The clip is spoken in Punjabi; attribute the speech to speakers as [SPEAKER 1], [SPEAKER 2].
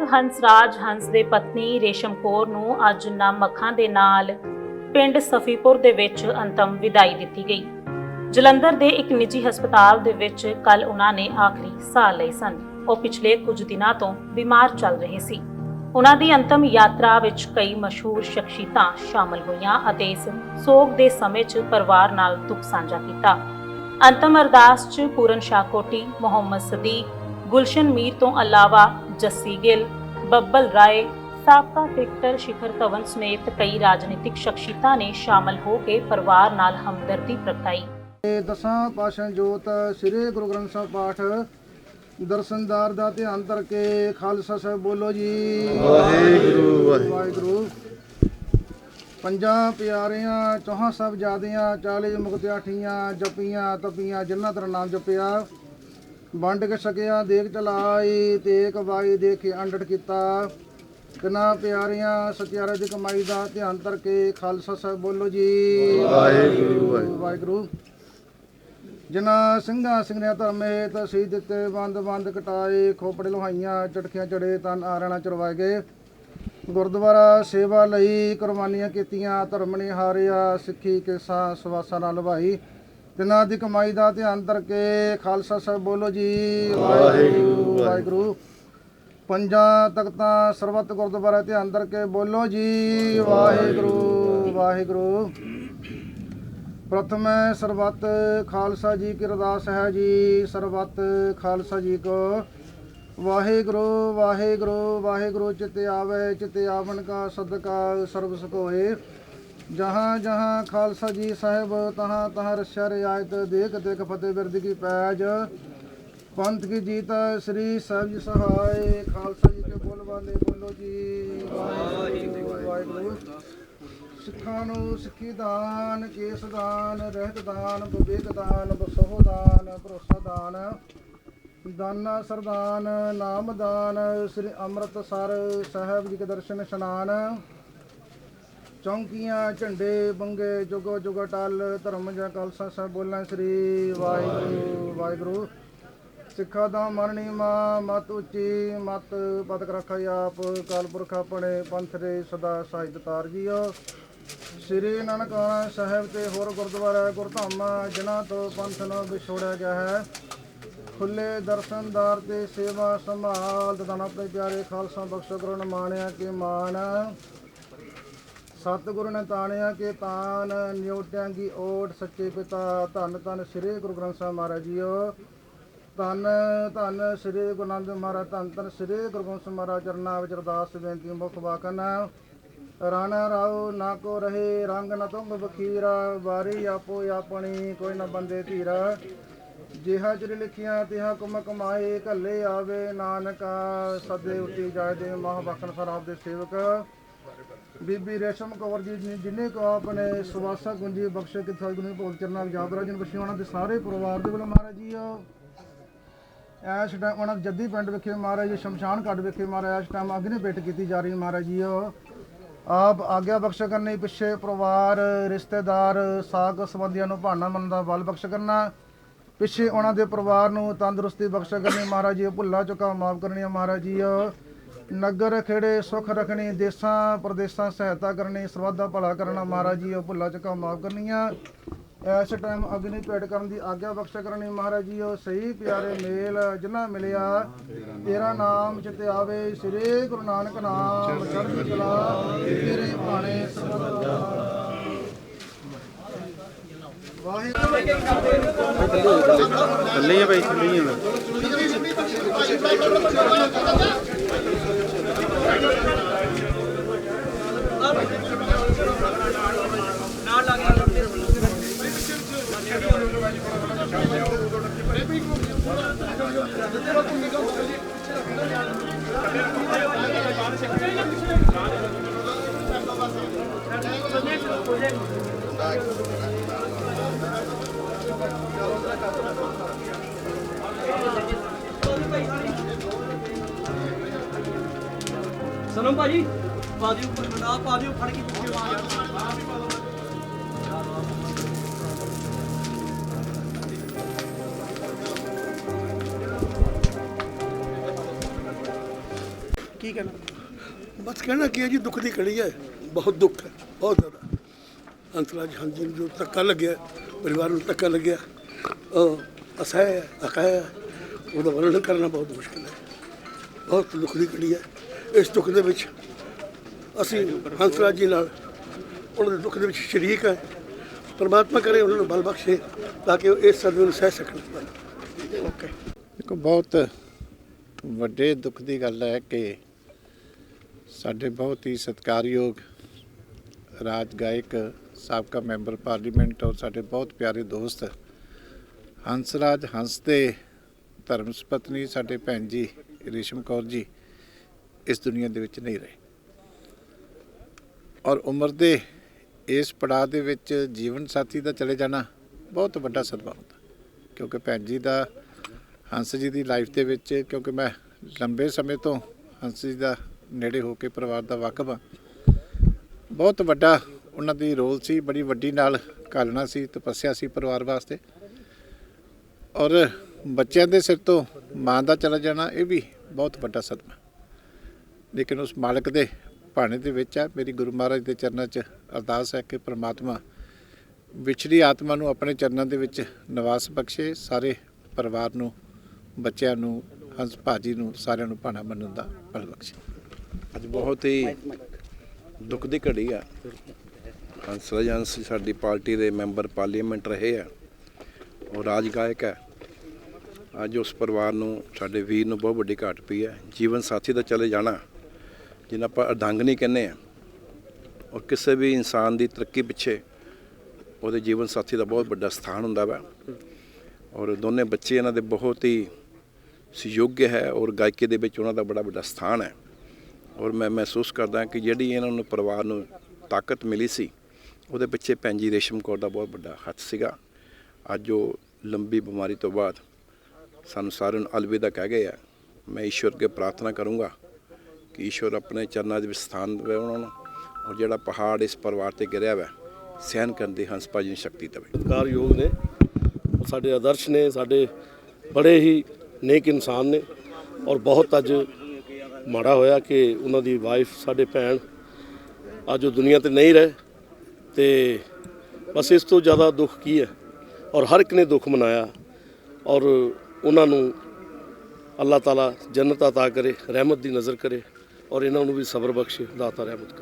[SPEAKER 1] ਹੰਸਰਾਜ ਹੰਸ ਦੇ ਪਤਨੀ ਰੇਸ਼ਮ ਕੌਰ ਨੂੰ ਅੱਜ ਨਮ ਅੱਖਾਂ ਦੇ ਨਾਲ ਪਿੰਡ ਸਫੀਪੁਰ ਦੇ ਵਿੱਚ ਅੰਤਮ ਵਿਦਾਈ ਦਿੱਤੀ ਗਈ। ਜਲੰਧਰ ਦੇ ਇੱਕ ਨਿੱਜੀ ਹਸਪਤਾਲ ਦੇ ਵਿੱਚ ਕੱਲ ਉਹਨਾਂ ਨੇ ਆਖਰੀ ਸਾਹ ਲਏ ਸਨ। ਉਹ ਪਿਛਲੇ ਕੁਝ ਦਿਨਾਂ ਤੋਂ ਬਿਮਾਰ ਚੱਲ ਰਹੇ ਸੀ। ਉਹਨਾਂ ਦੀ ਅੰਤਮ ਯਾਤਰਾ ਵਿੱਚ ਕਈ ਮਸ਼ਹੂਰ ਸ਼ਖਸੀਅਤਾਂ ਸ਼ਾਮਲ ਹੋਈਆਂ ਅਤੇ ਇਸ ਸੋਗ ਦੇ ਸਮੇਂ 'ਚ ਪਰਿਵਾਰ ਨਾਲ ਦੁੱਖ ਸਾਂਝਾ ਕੀਤਾ। ਅੰਤਮ ਅਰਦਾਸ 'ਚ ਪੂਰਨ ਸ਼ਾਕੋਟੀ ਮੁਹੰਮਦ ਸਦੀਕ ਗੁਲਸ਼ਨ ਮੀਰ ਤੋਂ ਇਲਾਵਾ ਜੱਸੀ ਗਿੱਲ ਬੱਬਲ ਰਾਏ ਸਾਬਕਾ ਕ੍ਰਿਕਟਰ ਸ਼ਿਖਰ ਧਵਨ ਸਮੇਤ ਕਈ ਰਾਜਨੀਤਿਕ ਸ਼ਖਸੀਅਤਾਂ ਨੇ ਸ਼ਾਮਲ ਹੋ ਕੇ ਪਰਿਵਾਰ ਨਾਲ ਹਮਦਰਦੀ ਪ੍ਰਗਟਾਈ।
[SPEAKER 2] ਇਹ ਦਸਾਂ ਪਾਸ਼ਾ ਜੋਤ ਸ੍ਰੀ ਗੁਰੂ ਗ੍ਰੰਥ ਸਾਹਿਬ ਪਾਠ ਦਰਸ਼ਨਦਾਰ ਦਾ ਧਿਆਨ ਧਰ ਕੇ ਖਾਲਸਾ ਸਾਹਿਬ ਬੋਲੋ ਜੀ। ਵਾਹਿਗੁਰੂ ਵਾਹਿਗੁਰੂ। ਪੰਜਾਂ ਪਿਆਰਿਆਂ ਚੌਹਾਂ ਸਭ ਜਾਦਿਆਂ ਚਾਲੀ ਮੁਕਤਿਆ ਠੀਆਂ ਜਪੀਆਂ ਤਪੀਆਂ ਜਿਨ੍ਹਾਂ ਤੇਰਾ ਨਾਮ ਜਪਿਆ ਵੰਡ ਕੇ ਸਕਿਆ ਦੇਖ ਚਲਾਈ ਤੇਕ ਬਾਈ ਦੇਖੇ ਅੰਡੜ ਕੀਤਾ। ਕਿਨਾ ਪਿਆਰਿਆਂ ਸਤਿਆਰੇ ਦੀ ਕਮਾਈ ਦਾ ਧਿਆਨ ਧਰ ਕੇ ਖਾਲਸਾ ਸਾਹਿਬ ਬੋਲੋ ਜੀ। ਵਾਹਿਗੁਰੂ ਵਾਹਿਗੁਰੂ। ਜਿਨ੍ਹਾਂ ਸਿੰਘਾਂ ਸਿੰਘਿਆਂ ਧਰਮੇ ਤਸੀ ਦਿੱਤੇ ਬੰਦ ਬੰਦ ਕਟਾਏ ਖੋਪੜੇ ਲੋਹਾਈਆਂ ਚਟਖੀਆਂ ਚੜੇ ਤਨ ਆਰਣਾ ਚਰਵਾਏ ਗਏ। ਗੁਰਦੁਆਰਾ ਸੇਵਾ ਲਈ ਕੁਰਬਾਨੀਆਂ ਕੀਤੀਆਂ ਧਰਮ ਨੇ ਹਾਰਿਆ ਸਿੱਖੀ ਕੇਸਾ ਸਵਾਸਾ ਨਾਲ ਲਵਾਈ ਤਿਨਾਂ ਦੀ ਕਮਾਈ ਦਾ ਧਿਆਨ ਧਰ ਕੇ ਖਾਲਸਾ ਸਾਹਿਬ ਬੋਲੋ ਜੀ ਵਾਹਿਗੁਰੂ ਵਾਹਿਗੁਰੂ ਪੰਜਾਂ ਤਖਤਾਂ ਸਰਬੱਤ ਗੁਰਦੁਆਰਾ ਧਿਆਨ ਧਰ ਕੇ ਬੋਲੋ ਜੀ ਵਾਹਿਗੁਰੂ ਵਾਹਿਗੁਰੂ। ਪ੍ਰਥਮ ਸਰਬੱਤ ਖਾਲਸਾ ਜੀ ਕੀ ਅਰਦਾਸ ਹੈ ਜੀ ਸਰਬੱਤ ਖਾਲਸਾ ਜੀ ਕੋ। ਵਾਹਿਗੁਰੂ ਵਾਹਿਗੁਰੂ ਵਾਹਿਗੁਰੂ ਚਿਤ ਆਵੇ ਚਿਤ ਆਵਨ ਕਾ ਸਦਕਾ ਸਰਬ ਸੁਖ ਹੋਏ ਜਹਾਂ ਜਹਾਂ ਖਾਲਸਾ ਜੀ ਸਾਹਿਬ, ਤਹਾਂ ਤਹਾਂ ਰਸਿਆ ਰਿਆਇਤ, ਦੇਖ ਦੇਖ ਫਤਿਹ ਬਿਰਦ ਕੀ ਪੈਜ। ਪੰਥ ਕੀ ਜੀਤ, ਸ੍ਰੀ ਸਾਹਿਬ ਜੀ ਸਹਾਇ ਖਾਲਸਾ ਜੀ ਕੇ ਬੋਲ ਵਾਲੇ ਬੋਲੋ ਜੀ। ਵਾਹਿਗੁਰੂ ਸਿੱਖਾਂ ਨੂੰ ਸਿੱਖੀ ਦਾਨ, ਕੇਸ ਦਾਨ, ਰਹਿਤ ਦਾਨ, ਵਿਵੇਕ ਦਾਨ ਬਸੋਹ ਦਾਨ, ਭਰੋਸਾ ਦਾਨ, ਦਾਨਾ, ਸਰਦਾਨ, ਨਾਮ ਦਾਨ, ਸ੍ਰੀ ਅੰਮ੍ਰਿਤਸਰ ਸਾਹਿਬ ਜੀ ਕੇ ਦਰਸ਼ਨ, ਇਸ਼ਨਾਨ। ਚੌਂਕੀਆਂ, ਝੰਡੇ ਬੰਗੇ, ਜੁਗੋ ਜੁਗੋ ਟਾਲ, ਧਰਮ ਜਾਂ ਖਾਲਸਾ ਸਾਹਿਬ ਬੋਲਾਂ ਸ੍ਰੀ ਵਾਹਿਗੁਰੂ ਵਾਹਿਗੁਰੂ। ਸਿੱਖਾ ਦਾ ਮਰਣੀ ਮਾਂ, ਮਤ ਉੱਚੀ, ਮਤ ਪਤਕ ਰੱਖਾ ਆਪ ਕਾਲਪੁਰਖ ਆਪਣੇ ਪੰਥ ਦੇ ਸਦਾ ਸਾਹਿਤ ਤਾਰ ਜੀਓ। ਸ੍ਰੀ ਨਾਨਕਾਣਾ ਸਾਹਿਬ ਤੇ ਹੋਰ ਗੁਰਦੁਆਰਾ ਗੁਰਧਾਮਾਂ, ਜਿਨ੍ਹਾਂ ਤੋਂ ਪੰਥ ਨੂੰ ਵਿਛੋੜਿਆ ਗਿਆ ਹੈ। ਖੁੱਲੇ ਦਰਸ਼ਨਦਾਰ ਤੇ ਸੇਵਾ ਸੰਭਾਲ ਤਦਾਨ ਆਪਣੇ ਪਿਆਰੇ ਖਾਲਸਾ ਬਖਸ਼ੋ ਕਰੋ ਮਾਣਿਆ ਕੇ ਮਾਨ ਸਤਿਗੁਰੂ ਨੇ ਤਾਣਿਆ ਕਿ ਤਾਨ ਨਿਉਟਿਆਂ ਕੀ ਓਟ ਸੱਚੇ ਪਿਤਾ। ਧੰਨ ਧੰਨ ਸ੍ਰੀ ਗੁਰੂ ਗ੍ਰੰਥ ਸਾਹਿਬ ਮਹਾਰਾਜ ਜੀਓ। ਧੰਨ ਧੰਨ ਸ੍ਰੀ ਗੁਰੂ ਨਾਨਕ ਮਹਾਰਾਜ, ਧੰਨ ਧੰਨ ਸ੍ਰੀ ਗੁਰੂ ਗ੍ਰੰਥ ਸਾਹਿਬ ਮਹਾਰਾਜ, ਚਰਨਾਂ ਵਿੱਚ ਅਰਦਾਸ ਬੇਨਤੀ ਮੁਖ ਵਾਕਨ ਰਾਣਾ ਰਾਉ ਨਾ ਕੋ ਰਹੇ, ਰੰਗ ਨ ਤੁੰਗ ਬਖੀਰਾ ਵਾਰੀ ਆਪੋ ਆਪਣੀ ਕੋਈ ਨਾ ਬੰਦੇ ਧੀਰਾ। ਜਿਹਾ ਚਿਰ ਲਿਖਿਆ, ਤਿਹਾ ਕੁਮ ਕਮਾਏ, ਘੱਲੇ ਆਵੇ ਨਾਨਕਾ। ਸਦੇ ਉੱਤੀ ਜਾਏ ਦੇ ਮਹਾ ਸਰਾਬ ਦੇ ਸੇਵਕ। ਬੀਬੀ ਰੇਸ਼ਮ ਕੌਰ ਜੀ ਨੇ ਜਿਨੇ ਕੋ ਆਪਣੇ ਸਵਾਸਾ ਗੁੰਜੀ ਬਖਸ਼ ਕਿ ਥਲ ਗੁਨੀ ਭੋਲ ਚਰਨਾ ਯਾਦ ਰਾਜਨ ਬਖਸ਼ਿਆਣਾ ਦੇ ਸਾਰੇ ਪਰਿਵਾਰ ਦੇ ਵੱਲੋਂ ਮਹਾਰਾਜ ਜੀ ਐਸ ਟਾਈਮ ਉਹਨਾਂ ਜੱਦੀ ਪਿੰਡ ਵਿਖੇ ਮਹਾਰਾਜ ਜੀ, ਸ਼ਮਸ਼ਾਨ ਘਾਟ ਵਿਖੇ ਮਹਾਰਾਜ ਇਸ ਟਾਈਮ ਅਗਨੀ ਭੇਟ ਕੀਤੀ ਜਾ ਰਹੀ ਮਹਾਰਾਜ ਜੀ ਆਪ ਆਗਿਆ ਬਖਸ਼ ਕਰਨੀ, ਪਿੱਛੇ ਪਰਿਵਾਰ, ਰਿਸ਼ਤੇਦਾਰ ਸਾਗ ਸੰਬੰਧੀਆਂ ਨੂੰ ਭਾਣਾ ਮਨ ਦਾ ਬਲ ਬਖਸ਼ ਕਰਨਾ, ਪਿੱਛੇ ਉਹਨਾਂ ਦੇ ਪਰਿਵਾਰ ਨੂੰ ਤੰਦਰੁਸਤੀ ਬਖਸ਼ ਕਰਨੀ, ਮਹਾਰਾਜ ਜੀ ਭੁੱਲਾ ਚੁੱਕਾ ਮਾਫ ਕਰਨੀ ਮਹਾਰਾਜ ਜੀ ਨਗਰ ਖੇੜੇ ਸੁਖ ਰੱਖਣੀ ਦੇਸਾਂ ਪ੍ਰਦੇਸਾਂ ਸਹਾਇਤਾ ਕਰਨੀ ਸਰਬੱਤ ਦਾ ਭਲਾ ਕਰਨਾ ਮਹਾਰਾਜ ਜੀ ਭੁੱਲਾ ਚੁੱਕਾ ਮਾਫ ਕਰਨੀਆਂ। ਇਸ ਟਾਈਮ ਅਗਨੀ ਭੇਟ ਕਰਨ ਦੀ ਆਗਿਆ ਬਖਸ਼ ਕਰਨੀ ਮਹਾਰਾਜ ਜੀ ਉਹ ਸਹੀ ਪਿਆਰੇ ਮੇਲ ਜਿਨ੍ਹਾਂ ਮਿਲਿਆ। ਤੇਰਾ ਨਾਮ ਚਿਤ ਆਵੇ ਸ੍ਰੀ ਗੁਰੂ ਨਾਨਕ ਨਾਮ ਚੜ੍ਹਦੀ ਕਲਾ ਤੇਰੇ ਭਾਣੇ ਸਰਬੱਤ ਦਾ। ਵਾਹਿਗੁਰੂ
[SPEAKER 3] ਥੱਲੇ ਹੀ ਆ ਭਾਈ ਥੱਲੇ ਹੀ ਆ।
[SPEAKER 4] ਸਨਮ ਭਾਜੀ, ਪਾ ਦਿਓ ਉੱਪਰ ਆ ਪਾ ਦਿਓ, ਫੜ ਕੇ ਪਿੱਛੇ ਮਾਰ
[SPEAKER 3] ਕੀ
[SPEAKER 5] ਕੀ ਕਹਿਣਾ?
[SPEAKER 6] ਬਸ ਕਹਿਣਾ ਕੀ ਹੈ ਜੀ, ਦੁੱਖ ਦੀ ਘੜੀ ਹੈ। ਬਹੁਤ ਦੁੱਖ ਹੈ, ਬਹੁਤ ਜ਼ਿਆਦਾ। ਅੰਤਰਾਜ ਹਾਂਜੀ ਨੂੰ ਜੋ ਧੱਕਾ ਲੱਗਿਆ, ਪਰਿਵਾਰ ਨੂੰ ਧੱਕਾ ਲੱਗਿਆ ਉਹ ਅਸਹਿ ਹੈ, ਅਕਹਿ ਹੈ, ਉਹਦਾ ਵਰਣਨ ਕਰਨਾ ਬਹੁਤ ਮੁਸ਼ਕਿਲ ਹੈ। ਬਹੁਤ ਦੁੱਖ ਦੀ ਘੜੀ ਹੈ। ਇਸ ਦੁੱਖ ਦੇ ਵਿੱਚ ਅਸੀਂ ਹੰਸਰਾਜ ਜੀ ਨਾਲ ਉਹਨਾਂ ਦੇ ਦੁੱਖ ਦੇ ਵਿੱਚ ਸ਼ਰੀਕ ਹੈ। ਪਰਮਾਤਮਾ ਕਰੇ ਉਹਨਾਂ ਨੂੰ ਬਲ ਬਖਸ਼ੇ ਤਾਂ ਕਿ ਉਹ ਇਸ ਸਦਮੇ ਨੂੰ ਸਹਿ ਸਕਣ। ਓਕੇ।
[SPEAKER 3] ਇੱਕ ਬਹੁਤ ਵੱਡੇ ਦੁੱਖ ਦੀ ਗੱਲ ਹੈ ਕਿ ਸਾਡੇ ਬਹੁਤ ਹੀ ਸਤਿਕਾਰਯੋਗ ਰਾਜ ਗਾਇਕ, ਸਾਬਕਾ ਮੈਂਬਰ ਪਾਰਲੀਮੈਂਟ ਔਰ ਸਾਡੇ ਬਹੁਤ ਪਿਆਰੇ ਦੋਸਤ ਹੰਸਰਾਜ ਹੰਸ ਦੇ ਧਰਮ ਸੁਪਤਨੀ, ਸਾਡੇ ਭੈਣ ਜੀ ਰੇਸ਼ਮ ਕੌਰ ਜੀ ਇਸ ਦੁਨੀਆ ਦੇ ਵਿੱਚ ਨਹੀਂ ਰਹੇ। ਔਰ ਉਮਰ ਦੇ ਇਸ ਪੜਾਅ ਦੇ ਵਿੱਚ ਜੀਵਨ ਸਾਥੀ ਦਾ ਚਲੇ ਜਾਣਾ ਬਹੁਤ ਵੱਡਾ ਸਦਮਾ ਹੁੰਦਾ। ਕਿਉਂਕਿ ਭੈਣ ਜੀ ਦਾ, ਹੰਸ ਜੀ ਦੀ ਲਾਈਫ ਦੇ ਵਿੱਚ, ਕਿਉਂਕਿ ਮੈਂ ਲੰਬੇ ਸਮੇਂ ਤੋਂ ਹੰਸ ਜੀ ਦਾ ਨੇੜੇ ਹੋ ਕੇ ਪਰਿਵਾਰ ਦਾ ਵਾਕਫ ਆ। ਬਹੁਤ ਵੱਡਾ ਉਹਨਾਂ ਦੀ ਰੋਲ ਸੀ, ਬੜੀ ਵੱਡੀ ਨਾਲ ਘਾਲਣਾ ਸੀ, ਤਪੱਸਿਆ ਸੀ ਪਰਿਵਾਰ ਵਾਸਤੇ। ਔਰ ਬੱਚਿਆਂ ਦੇ ਸਿਰ ਤੋਂ ਮਾਂ ਦਾ ਚਲਾ ਜਾਣਾ, ਇਹ ਵੀ ਬਹੁਤ ਵੱਡਾ ਸਦਮਾ। ਲੇਕਿਨ ਉਸ ਮਾਲਕ ਦੇ ਭਾਣੇ ਦੇ ਵਿੱਚ ਆ, ਮੇਰੀ ਗੁਰੂ ਮਹਾਰਾਜ ਦੇ ਚਰਨਾਂ 'ਚ ਅਰਦਾਸ ਹੈ ਕਿ ਪ੍ਰਮਾਤਮਾ ਵਿਛੜੀ ਆਤਮਾ ਨੂੰ ਆਪਣੇ ਚਰਨਾਂ ਦੇ ਵਿੱਚ ਨਿਵਾਸ ਬਖਸ਼ੇ, ਸਾਰੇ ਪਰਿਵਾਰ ਨੂੰ, ਬੱਚਿਆਂ ਨੂੰ, ਹੰਸ ਭਾਜੀ ਨੂੰ, ਸਾਰਿਆਂ ਨੂੰ ਭਾਣਾ ਮੰਨਣ ਦਾ ਬਲ ਬਖਸ਼ੇ।
[SPEAKER 7] ਅੱਜ ਬਹੁਤ ਹੀ ਦੁੱਖ ਦੀ ਘੜੀ ਆ। ਹੰਸਰਾਜ ਹੰਸ ਸਾਡੀ ਪਾਰਟੀ ਦੇ ਮੈਂਬਰ ਪਾਰਲੀਮੈਂਟ ਰਹੇ ਆ। ਉਹ ਰਾਜ ਗਾਇਕ ਹੈ ਅੱਜ ਉਸ ਪਰਿਵਾਰ ਨੂੰ, ਸਾਡੇ ਵੀਰ ਨੂੰ ਬਹੁਤ ਵੱਡੀ ਘਾਟ ਪਈ ਹੈ ਜੀਵਨ ਸਾਥੀ ਦਾ ਚਲੇ ਜਾਣਾ, ਜਿਹਨਾਂ ਆਪਾਂ ਅਰਧੰਗ ਨਹੀਂ ਕਹਿੰਦੇ ਆ। ਔਰ ਕਿਸੇ ਵੀ ਇਨਸਾਨ ਦੀ ਤਰੱਕੀ ਪਿੱਛੇ ਉਹਦੇ ਜੀਵਨ ਸਾਥੀ ਦਾ ਬਹੁਤ ਵੱਡਾ ਸਥਾਨ ਹੁੰਦਾ ਵਾ। ਔਰ ਦੋਨੇ ਬੱਚੇ ਇਹਨਾਂ ਦੇ ਬਹੁਤ ਹੀ ਸਹਿਯੋਗ ਹੈ ਔਰ ਗਾਇਕੀ ਦੇ ਵਿੱਚ ਉਹਨਾਂ ਦਾ ਬੜਾ ਵੱਡਾ ਸਥਾਨ ਹੈ। ਔਰ ਮੈਂ ਮਹਿਸੂਸ ਕਰਦਾ ਕਿ ਜਿਹੜੀ ਇਹਨਾਂ ਨੂੰ ਪਰਿਵਾਰ ਨੂੰ ਤਾਕਤ ਮਿਲੀ ਸੀ, ਉਹਦੇ ਪਿੱਛੇ ਭੈਣ ਜੀ ਰੇਸ਼ਮ ਕੌਰ ਦਾ ਬਹੁਤ ਵੱਡਾ ਹੱਥ ਸੀਗਾ। ਅੱਜ ਉਹ ਲੰਬੀ ਬਿਮਾਰੀ ਤੋਂ ਬਾਅਦ ਸਾਨੂੰ ਸਾਰਿਆਂ ਨੂੰ ਅਲਵਿਦਾ ਕਹਿ ਗਏ ਆ, ਮੈਂ ਈਸ਼ਵਰ ਅੱਗੇ ਪ੍ਰਾਰਥਨਾ ਕਰੂੰਗਾ ਕਿ ਈਸ਼ਵਰ ਆਪਣੇ ਚਰਨਾਂ ਦੇ ਵਿੱਚ ਸਥਾਨ ਦੇਵੇ ਉਹਨਾਂ ਨੂੰ ਔਰ ਜਿਹੜਾ ਪਹਾੜ ਇਸ ਪਰਿਵਾਰ ਤੇ ਗਿਰਿਆ ਹੋਇਆ ਸਹਿਨ ਕਰਨ ਦੀ ਹੰਸ ਭਾਜੀ ਨੂੰ ਸ਼ਕਤੀ ਦੇਵੇ।
[SPEAKER 6] ਸਤਿਕਾਰਯੋਗ ਨੇ, ਸਾਡੇ ਆਦਰਸ਼ ਨੇ, ਸਾਡੇ ਬੜੇ ਹੀ ਨੇਕ ਇਨਸਾਨ ਨੇ ਔਰ ਬਹੁਤ ਅੱਜ ਮਾੜਾ ਹੋਇਆ ਕਿ ਉਹਨਾਂ ਦੀ ਵਾਈਫ ਸਾਡੇ ਭੈਣ ਅੱਜ ਉਹ ਦੁਨੀਆ ਤੇ ਨਹੀਂ ਰਹੇ ਤੇ ਬਸ ਇਸ ਤੋਂ ਜ਼ਿਆਦਾ ਦੁੱਖ ਕੀ ਹੈ ਔਰ ਹਰ ਇੱਕ ਨੇ ਦੁੱਖ ਮਨਾਇਆ ਔਰ ਉਹਨਾਂ ਨੂੰ ਅੱਲਾਹ ਤਾਲਾ ਜੰਨਤ عطا ਕਰੇ ਰਹਿਮਤ ਦੀ ਨਜ਼ਰ ਕਰੇ ਔਰ ਇਹਨਾਂ ਨੂੰ ਵੀ ਸਬਰ ਬਖਸ਼ੇ ਦਾਤਾ ਰਹਿਮਤ ਕਰੇ